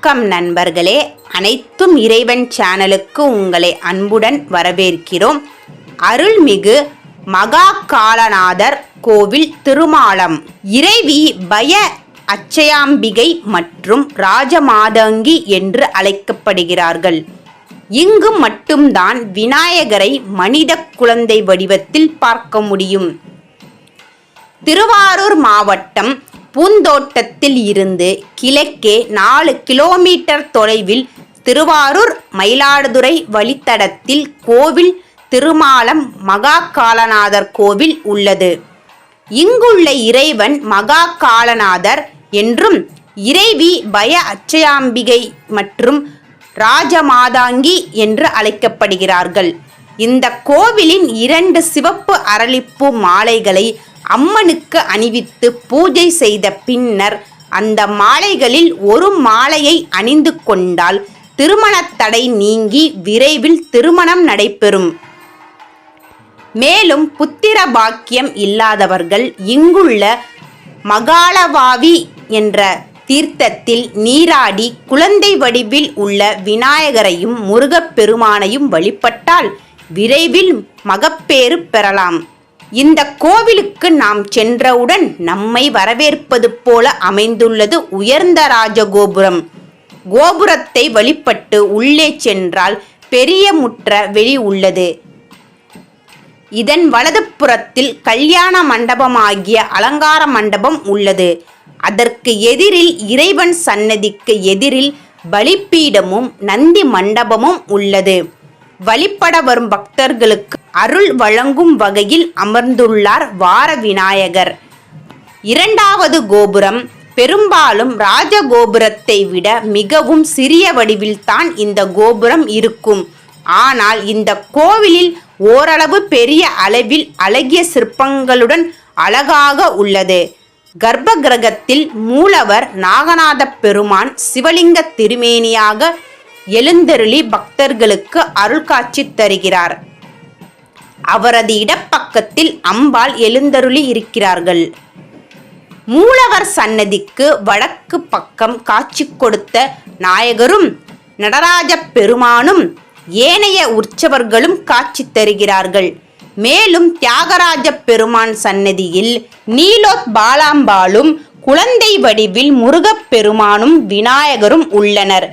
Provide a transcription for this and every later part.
வணக்கம் நண்பர்களே. அனைத்தும் இறைவன் சேனலுக்கு உங்களை அன்புடன் வரவேற்கிறோம். அருள்மிகு மகா காலநாதர் கோவில் திருமாலம். இறைவி பய அச்சயாம்பிகை மற்றும் ராஜமாதங்கி என்று அழைக்கப்படுகிறார்கள். இங்கு மட்டும்தான் விநாயகரை மனித குழந்தை வடிவத்தில் பார்க்க முடியும். திருவாரூர் மாவட்டம் பூந்தோட்டத்தில் இருந்து கிழக்கே நாலு கிலோமீட்டர் தொலைவில் திருவாரூர் மயிலாடுதுறை வழித்தடத்தில் கோவில் திருமாலம் மகா காலநாதர் கோவில் உள்ளது. இங்குள்ள இறைவன் மகா காலநாதர் என்றும் இறைவி பய அச்சயாம்பிகை மற்றும் ராஜமாதாங்கி என்று அழைக்கப்படுகிறார்கள். இந்த கோவிலின் இரண்டு சிவப்பு அரளிப்பூ மாலைகளை அம்மனுக்கு அணிவித்து பூஜை செய்த பின்னர் அந்த மாலைகளில் ஒரு மாலையை அணிந்து கொண்டால் திருமணத் தடை நீங்கி விரைவில் திருமணம் நடைபெறும். மேலும் புத்திர பாக்கியம் இல்லாதவர்கள் இங்குள்ள மகாலவாவி என்ற தீர்த்தத்தில் நீராடி குழந்தை வடிவில் உள்ள விநாயகரையும் முருகப்பெருமானையும் வழிபட்டால் விரைவில் மகப்பேறு பெறலாம். இந்த கோவிலுக்கு நாம் சென்றவுடன் நம்மை வரவேற்பது போல அமைந்துள்ளது உயர்ந்த ராஜகோபுரம். கோபுரத்தை வழிபட்டு உள்ளே சென்றால் பெரிய முற்ற வெளி உள்ளது. இதன் வலது புறத்தில் கல்யாண மண்டபமாகிய அலங்கார மண்டபம் உள்ளது. அதற்கு எதிரில் இறைவன் சன்னதிக்கு எதிரில் பலிப்பீடமும் நந்தி மண்டபமும் உள்ளது. வழிபட வரும் பக்தர்களுக்கு அருள் வழங்கும் வகையில் அமர்ந்துள்ளார் வார விநாயகர் இரண்டாவது கோபுரம் பெரும்பாலும் ராஜகோபுரத்தை விட மிகவும் சிறிய வடிவில்தான் இந்த கோபுரம் இருக்கும். ஆனால் இந்த கோவிலில் ஓரளவு பெரிய அளவில் அழகிய சிற்பங்களுடன் அழகாக உள்ளது. கர்ப்ப கிரகத்தில் மூலவர் நாகநாத பெருமான் சிவலிங்க திருமேனியாக எழுந்தருளி பக்தர்களுக்கு அருள் காட்சி தருகிறார். அவரது இடப்பக்கத்தில் அம்பாள் எழுந்தருளி இருக்கிறார்கள். மூலவர் சன்னதிக்கு வடக்கு பக்கம் காட்சி கொடுத்த நாயகரும் நடராஜ பெருமானும் ஏனைய உற்சவர்களும் காட்சி தருகிறார்கள். மேலும் தியாகராஜ பெருமான் சன்னதியில் நீலோத் பாலாம்பாளும் குழந்தை வடிவில் முருகப்பெருமானும் விநாயகரும் உள்ளனர்.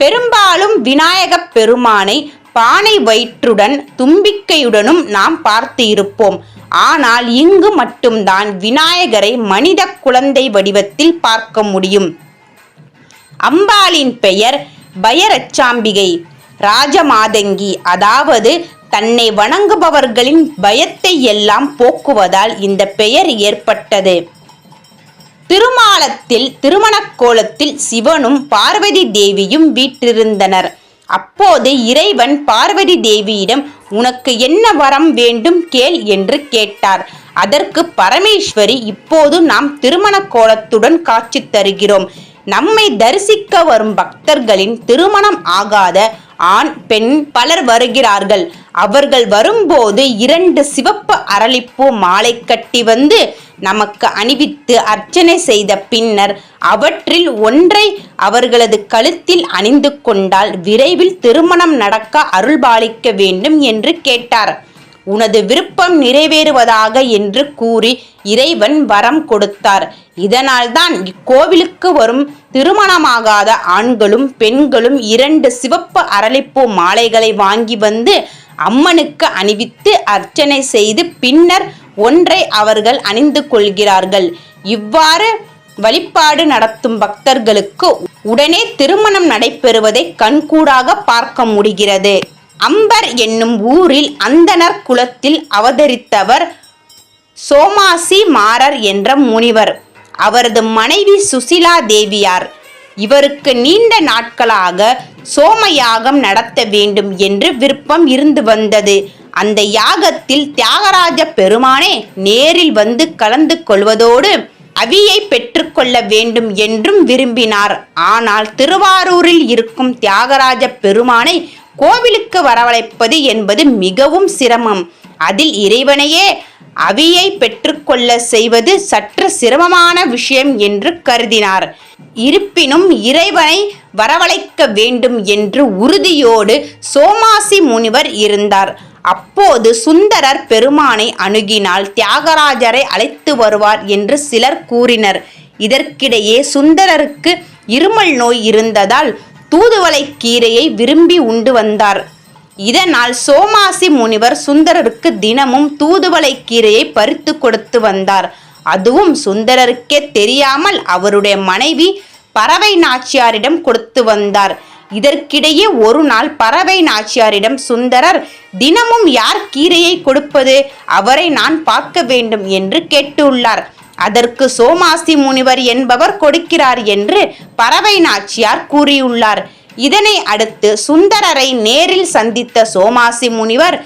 பெரும்பாலும் விநாயகப் பெருமானை பானை வயிற்றுடன் தும்பிக்கையுடனும் நாம் பார்த்து இருப்போம். ஆனால் இங்கு மட்டும்தான் விநாயகரை மனித குழந்தை வடிவத்தில் பார்க்க முடியும். அம்பாளின் பெயர் பயரச்சாம்பிகை. ராஜமாதங்கி அதாவது தன்னை வணங்குபவர்களின் பயத்தை எல்லாம் போக்குவதால் இந்த பெயர் ஏற்பட்டது. திருமாலத்தில் திருமணக் கோலத்தில் சிவனும் பார்வதி தேவியும் வீற்றிருந்தனர். அப்போது இறைவன் பார்வதி தேவியிடம் உனக்கு என்ன வரம் வேண்டும் கேள் என்று கேட்டார். அதற்கு பரமேஸ்வரி இப்போது நாம் திருமண கோலத்துடன் காட்சி தருகிறோம். நம்மை தரிசிக்க வரும் பக்தர்களின் திருமணம் ஆகாத ஆண் பெண் பலர் வருகிறார்கள். அவர்கள் வரும்போது இரண்டு சிவப்பு அரளிப்பூ மாலை கட்டி வந்து நமக்கு அணிவித்து அர்ச்சனை செய்த பின்னர் அவற்றில் ஒன்றை அவர்களது கழுத்தில் அணிந்து கொண்டால் விரைவில் திருமணம் நடக்க அருள்பாலிக்க வேண்டும் என்று கேட்டார். உனது விருப்பம் நிறைவேறுவதாக என்று கூறி இறைவன் வரம் கொடுத்தார். இதனால்தான் இக்கோவிலுக்கு வரும் திருமணமாகாத ஆண்களும் பெண்களும் இரண்டு சிவப்பு அரளிப்பூ மாலைகளை வாங்கி வந்து அம்மனுக்கு அணிவித்து அர்ச்சனை செய்து பின்னர் ஒன்றை அவர்கள் அணிந்து கொள்கிறார்கள். இவ்வாறு வழிபாடு நடத்தும் பக்தர்களுக்கு உடனே திருமணம் நடைபெறுவதை கண்கூடாக பார்க்க முடிகிறது. அம்பர் என்னும் ஊரில் அந்தணர் குலத்தில் அவதரித்தவர் சோமாசி மாறர் என்ற முனிவர். அவரது மனைவி சுசிலா தேவியார். இவருக்கு நீண்ட நாட்களாக சோம யாகம் நடத்த வேண்டும் என்று விருப்பம் இருந்து வந்தது. அந்த யாகத்தில் தியாகராஜ பெருமானே நேரில் வந்து கலந்து கொள்வதோடு அவியை பெற்றுக்கொள்ள வேண்டும் என்றும் விரும்பினார். ஆனால் திருவாரூரில் இருக்கும் தியாகராஜ பெருமானை கோவிலுக்கு வரவழைப்பது என்பது மிகவும் சிரமம். அதில் இறைவனையே அவியை பெற்றுக்கொள்ள செய்வது சற்று சிரமமான விஷயம் என்று கருதினார். இருப்பினும் இறைவனை வரவழைக்க வேண்டும் என்று உறுதியோடு சோமாசி முனிவர் இருந்தார். அப்போது சுந்தரர் பெருமானை அணுகினால் தியாகராஜரை அழைத்து வருவார் என்று சிலர் கூறினர். இதற்கிடையே சுந்தரருக்கு இருமல் நோய் இருந்ததால் தூதுவளை கீரையை விரும்பி உண்டு வந்தார். இதனால் சோமாசி முனிவர் சுந்தரருக்கு தினமும் தூதுவளை கீரையை பறித்து கொடுத்து வந்தார். அதுவும் சுந்தரருக்கே தெரியாமல் அவருடைய மனைவி பறவை நாச்சியாரிடம் கொடுத்து வந்தார். இதற்கிடையே ஒரு நாள் பறவை நாச்சியாரிடம் சுந்தரர் தினமும் யார் கீரையை கொடுப்பது? அவரை நான் பார்க்க வேண்டும் என்று கேட்டுள்ளார். அதற்கு சோமாசி முனிவர் என்பவர் கொடுக்கிறார் என்று பறவை நாச்சியார் கூறியுள்ளார். இதனை அடுத்து சுந்தரரை நேரில் சந்தித்த சோமாசி முனிவர்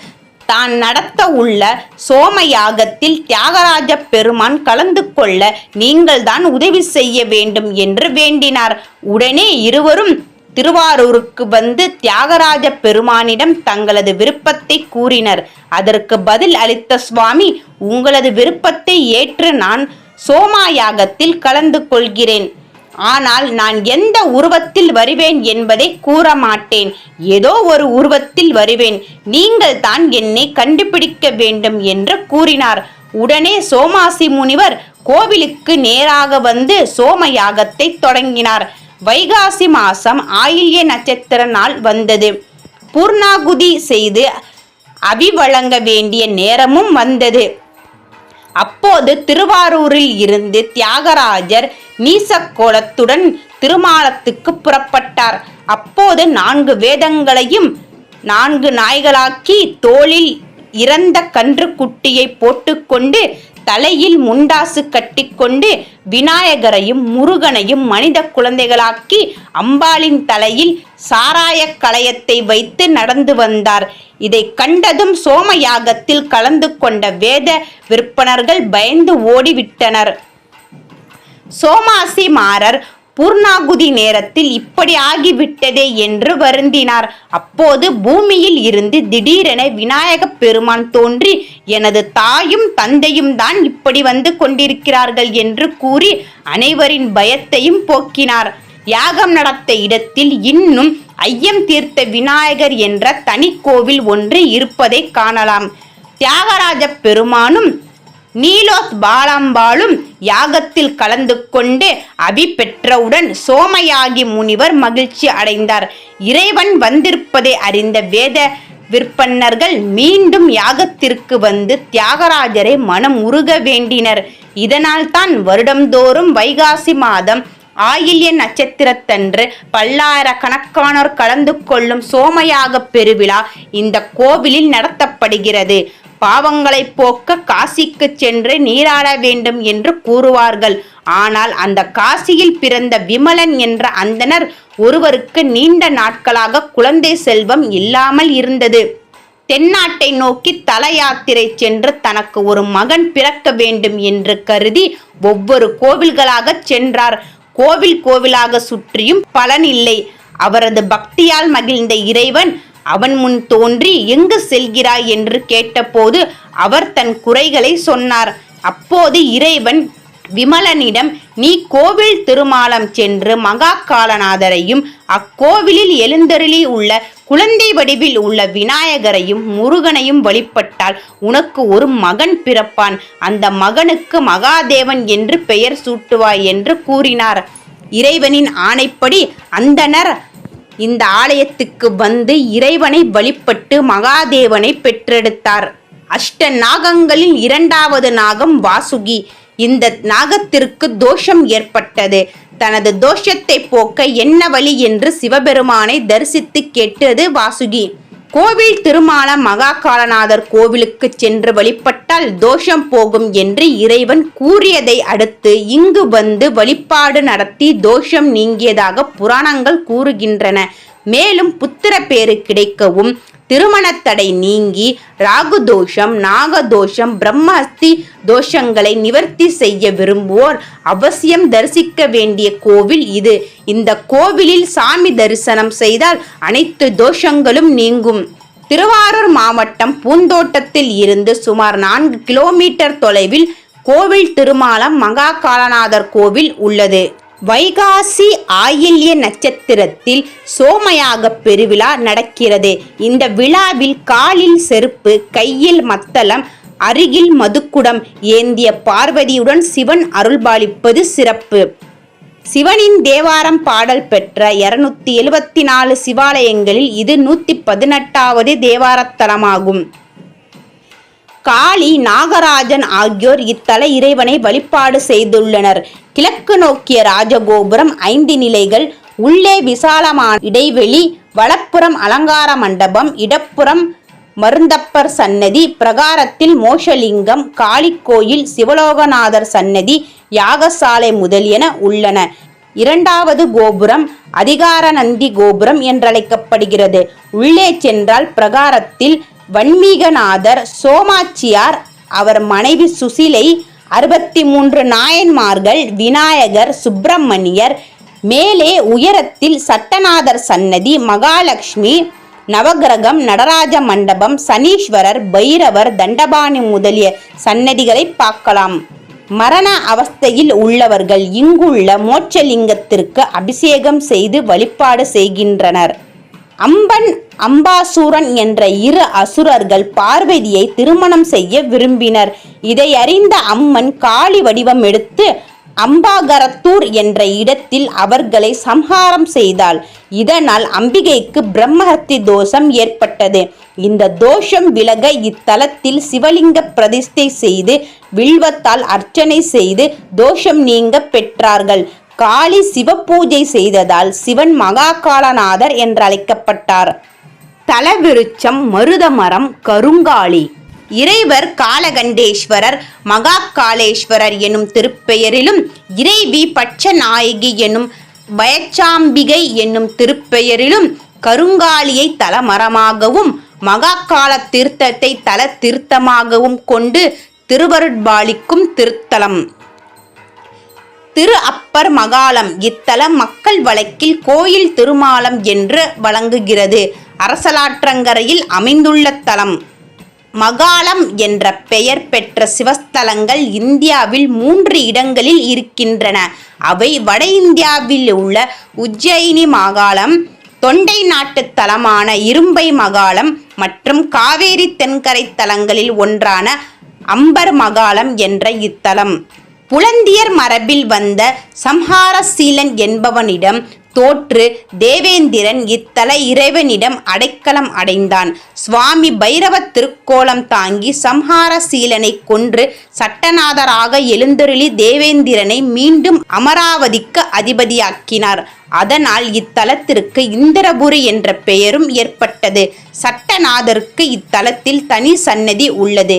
தான் நடத்த உள்ள சோம யாகத்தில் தியாகராஜ பெருமான் கலந்து கொள்ள நீங்கள்தான் உதவி செய்ய வேண்டும் என்று வேண்டினார். உடனே இருவரும் திருவாரூருக்கு வந்து தியாகராஜ பெருமானிடம் தங்களது விருப்பத்தை கூறினர். அதற்கு பதில் அளித்த சுவாமி உங்களது விருப்பத்தை ஏற்று நான் சோமாயாகத்தில் கலந்து கொள்கிறேன். ஆனால் நான் எந்த உருவத்தில் வருவேன் என்பதை கூற மாட்டேன். ஏதோ ஒரு உருவத்தில் வருவேன். நீங்கள் தான் என்னை கண்டுபிடிக்க வேண்டும் என்று கூறினார். உடனே சோமாசி முனிவர் கோவிலுக்கு நேராக வந்து சோம யாகத்தை தொடங்கினார். வைகாசி மாசம் ஆயில்ய நட்சத்திர நாள் வந்தது. பூர்ணாகுதி செய்து அபி வழங்க வேண்டிய நேரமும் வந்தது. அப்போது திருவாரூரில் இருந்து தியாகராஜர் நீசக்கோலத்துடன் திருமாலத்துக்கு புறப்பட்டார். அப்போது நான்கு வேதங்களையும் நான்கு நாய்களாக்கி தோளில் இறந்த கன்று குட்டியை போட்டுக்கொண்டு தலையில் முண்டாசு கட்டிக்கொண்டு விநாயகரையும் முருகனையும் மனித குழந்தைகளாக்கி அம்பாளின் தலையில் சாராய களையத்தை வைத்து நடந்து வந்தார். இதை கண்டதும் சோமயாகத்தில் கலந்து கொண்ட வேத விற்பனர்கள் பயந்து ஓடிவிட்டனர். சோமாசி மாறர் பூர்ணாகுதி நேரத்தில் இப்படி ஆகிவிட்டதே என்று வருந்தினார். அப்போது பூமியில் இருந்து திடீரென விநாயகப் பெருமான் தோன்றி எனது தாயும் தந்தையும் தான் இப்படி வந்து கொண்டிருக்கிறார்கள் என்று கூறி அனைவரின் பயத்தையும் போக்கினார். யாகம் நடத்த இடத்தில் இன்னும் ஐயம் தீர்த்த விநாயகர் என்ற தனி கோவில் ஒன்று இருப்பதை காணலாம். தியாகராஜ பெருமானும் நீலோத் பாலாம்பாளும் யாகத்தில் கலந்து கொண்டு அபி பெற்றவுடன் சோமயாகி முனிவர் மகிழ்ச்சி அடைந்தார். இறைவன் வந்திருப்பதை அறிந்த வேத விற்பன்னர்கள் மீண்டும் யாகத்திற்கு வந்து தியாகராஜரை மனம் உருக வேண்டினர். இதனால்தான் வருடந்தோறும் வைகாசி மாதம் ஆயில்ய நட்சத்திரத்தன்று பல்லாயிரக்கணக்கானோர் கலந்து கொள்ளும் சோமயாக பெருவிழா இந்த கோவிலில் நடத்தப்படுகிறது. பாவங்களை போக்க காசிக்கு சென்று நீராட வேண்டும் என்று கூறுவார்கள். ஆனால் அந்த காசியில் பிறந்த விமலன் என்ற அந்தனர் ஒருவருக்கு நீண்ட நாட்களாக குழந்தை செல்வம் இல்லாமல் இருந்தது. தென்னாட்டை நோக்கி தல யாத்திரை சென்று தனக்கு ஒரு மகன் பிறக்க வேண்டும் என்று கருதி ஒவ்வொரு கோவில்களாக சென்றார். கோவில் கோவிலாக சுற்றியும் பலன் இல்லை. அவரது பக்தியால் மகிழ்ந்த இறைவன் அவன் முன் தோன்றி எங்கு செல்கிறாய் என்று கேட்டபோது அவர் தன் குறைகளை சொன்னார். அப்போது இறைவன் விமலனிடம் நீ கோவில் திருமாலம் சென்று மகா காலநாதரையும் அக்கோவிலில் எழுந்தருளி உள்ள குழந்தை வடிவில் உள்ள விநாயகரையும் முருகனையும் வழிபட்டால் உனக்கு ஒரு மகன் பிறப்பான். அந்த மகனுக்கு மகாதேவன் என்று பெயர் சூட்டுவாய் என்று கூறினார். இறைவனின் ஆணைப்படி அந்தனர் இந்த ஆலயத்துக்கு வந்து இறைவனை வழிபட்டு மகாதேவனை பெற்றெடுத்தார். அஷ்ட நாகங்களில் இரண்டாவது நாகம் வாசுகி. இந்த நாகத்திற்கு தோஷம் ஏற்பட்டது. தனது தோஷத்தை போக்க என்ன வழி என்று சிவபெருமானை தரிசித்து கேட்டது வாசுகி. கோவில் திருமால மகாகாலநாதர் கோவிலுக்கு சென்று வழிபட்டால் தோஷம் போகும் என்று இறைவன் கூறியதை அடுத்து இங்கு வந்து வழிபாடு நடத்தி தோஷம் நீங்கியதாக புராணங்கள் கூறுகின்றன. மேலும் புத்திர பேரு கிடைக்கவும் திருமணத்தடை நீங்கி ராகு தோஷம் நாகதோஷம் பிரம்மஹஸ்தி தோஷங்களை நிவர்த்தி செய்ய விரும்புவோர் அவசியம் தரிசிக்க வேண்டிய கோவில் இது. இந்த கோவிலில் சாமி தரிசனம் செய்தால் அனைத்து தோஷங்களும் நீங்கும். திருவாரூர் மாவட்டம் பூந்தோட்டத்தில் இருந்து சுமார் நான்கு கிலோமீட்டர் தொலைவில் கோவில் திருமாலம் மகா காலநாதர் கோவில் உள்ளது. வைகாசி ஆயில்ய நட்சத்திரத்தில் சோமயாக பெருவிழா நடக்கிறது. இந்த விழாவில் காலில் செருப்பு கையில் மத்தளம் அருகில் மதுக்குடம் ஏந்திய பார்வதியுடன் சிவன் அருள்பாலிப்பது சிறப்பு. சிவனின் தேவாரம் பாடல் பெற்ற இருநூத்தி எழுபத்தி நாலு சிவாலயங்களில் இது நூத்தி பதினெட்டாவது தேவாரத்தலமாகும் காளி நாகராஜன் ஆகியோர் இத்தல இறைவனை வழிபாடு செய்துள்ளனர். கிழக்கு நோக்கிய ராஜகோபுரம் ஐந்து நிலைகள் உள்ளே விசாலமான இடைவெளி வலப்புறம் அலங்கார மண்டபம் இடப்புறம் மருந்தப்பர் சன்னதி பிரகாரத்தில் மோஷலிங்கம் காளிக்கோயில் சிவலோகநாதர் சன்னதி யாகசாலை முதலியன உள்ளன. இரண்டாவது கோபுரம் அதிகார நந்தி கோபுரம் என்றழைக்கப்படுகிறது. உள்ளே சென்றால் பிரகாரத்தில் வன்மீகநாதர் சோமாச்சியார் அவர் மனைவி சுசிலை அறுபத்தி மூன்று நாயன்மார்கள் விநாயகர் சுப்பிரமணியர் மேலே உயரத்தில் சட்டநாதர் சன்னதி மகாலட்சுமி நவகிரகம் நடராஜ மண்டபம் சனீஸ்வரர் பைரவர் தண்டபாணி முதலிய சன்னதிகளை பார்க்கலாம். மரண அவஸ்தையில் உள்ளவர்கள் இங்குள்ள மோட்சலிங்கத்திற்கு அபிஷேகம் செய்து வழிபாடு செய்கின்றனர். அம்பன் அம்பாசூரன் என்ற இரு அசுரர்கள் பார்வதியை திருமணம் செய்ய விரும்பினர். இதை அறிந்த அம்மன் காளி வடிவம் எடுத்து அம்பாகரத்தூர் என்ற இடத்தில் அவர்களை சம்ஹாரம் செய்தாள். இதனால் அம்பிகைக்கு பிரம்மஹத்தி தோஷம் ஏற்பட்டது. இந்த தோஷம் விலக இத்தலத்தில் சிவலிங்க பிரதிஷ்டை செய்து வில்வத்தால் அர்ச்சனை செய்து தோஷம் நீங்க பெற்றார்கள். காளி சிவப்பூஜை செய்ததால் சிவன் மகாகாலநாதர் என்று அழைக்கப்பட்டார் தலவிருச்சம் மருதமரம் கருங்காளி இறைவர் காலகண்டேஸ்வரர் மகாகாலேஸ்வரர் எனும் திருப்பெயரிலும் இறைவி பட்சநாயகி எனும் பயச்சாம்பிகை என்னும் திருப்பெயரிலும் கருங்காலியை தலமரமாகவும் மகாகால தீர்த்தத்தை தல தீர்த்தமாகவும் கொண்டு திருவருட்பாலிக்கும் திருத்தலம். திரு அப்பர் மகாலம். இத்தலம் மக்கள் வழக்கில் கோயில் திருமாலம் என்று வழங்குகிறது. அரசலாற்றங்கரையில் அமைந்துள்ள தலம். மகாலம் என்ற பெயர் பெற்ற சிவஸ்தலங்கள் இந்தியாவில் மூன்று இடங்களில் இருக்கின்றன. அவை வட இந்தியாவில் உள்ள உஜ்ஜயினி மாகாளம் தொண்டை நாட்டு தலமான இரும்பை மகாலம் மற்றும் காவேரி தென்கரை தலங்களில் ஒன்றான அம்பர் மகாலம் என்ற இத்தலம். புலந்தியர் மரபில் வந்த சம்ஹாரசீலன் என்பவனிடம் தோற்று தேவேந்திரன் இத்தல இறைவனிடம் அடைக்கலம் அடைந்தான். சுவாமி பைரவ திருக்கோலம் தாங்கி சம்ஹாரசீலனை கொன்று சட்டநாதராக எழுந்தருளி தேவேந்திரனை மீண்டும் அமராவதிக்கு அதிபதியாக்கினார். அதனால் இத்தலத்திற்கு இந்திரபுரி என்ற பெயரும் ஏற்பட்டது. சட்டநாதருக்கு இத்தலத்தில் தனி சன்னதி உள்ளது.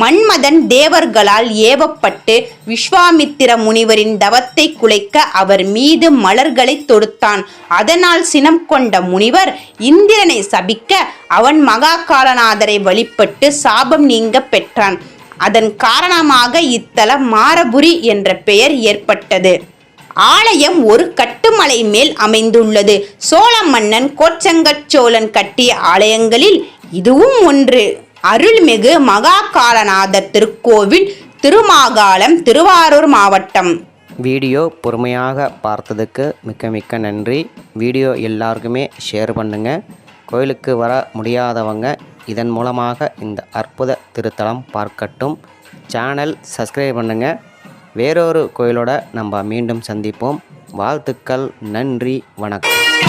மன்மதன் தேவர்களால் ஏவப்பட்டு விஸ்வாமித்திர முனிவரின் தவத்தை குலைக்க அவர் மீது மலர்களை தொடுத்தான். அதனால் சினம் கொண்ட முனிவர் இந்திரனை சபிக்க அவன் மகாகாலநாதரை வழிபட்டு சாபம் நீங்க பெற்றான். அதன் காரணமாக இத்தலம் மாரபுரி என்ற பெயர் ஏற்பட்டது. ஆலயம் ஒரு கட்டுமலை மேல் அமைந்துள்ளது. சோழ மன்னன் கோச்சங்கச் சோழன் கட்டிய ஆலயங்களில் இதுவும் ஒன்று. அருள்மிகு மகாகாலநாதர் திருக்கோவில் திருமாகாலம் திருவாரூர் மாவட்டம். வீடியோ பொறுமையாக பார்த்ததுக்கு மிக்க மிக்க நன்றி. வீடியோ எல்லாருக்குமே ஷேர் பண்ணுங்கள் கோயிலுக்கு வர முடியாதவங்க இதன் மூலமாக இந்த அற்புத திருத்தலம் பார்க்கட்டும். சேனல் சப்ஸ்கிரைப் பண்ணுங்கள் வேறொரு கோயிலோட நம்ம மீண்டும் சந்திப்போம். வாழ்த்துக்கள் நன்றி வணக்கம்.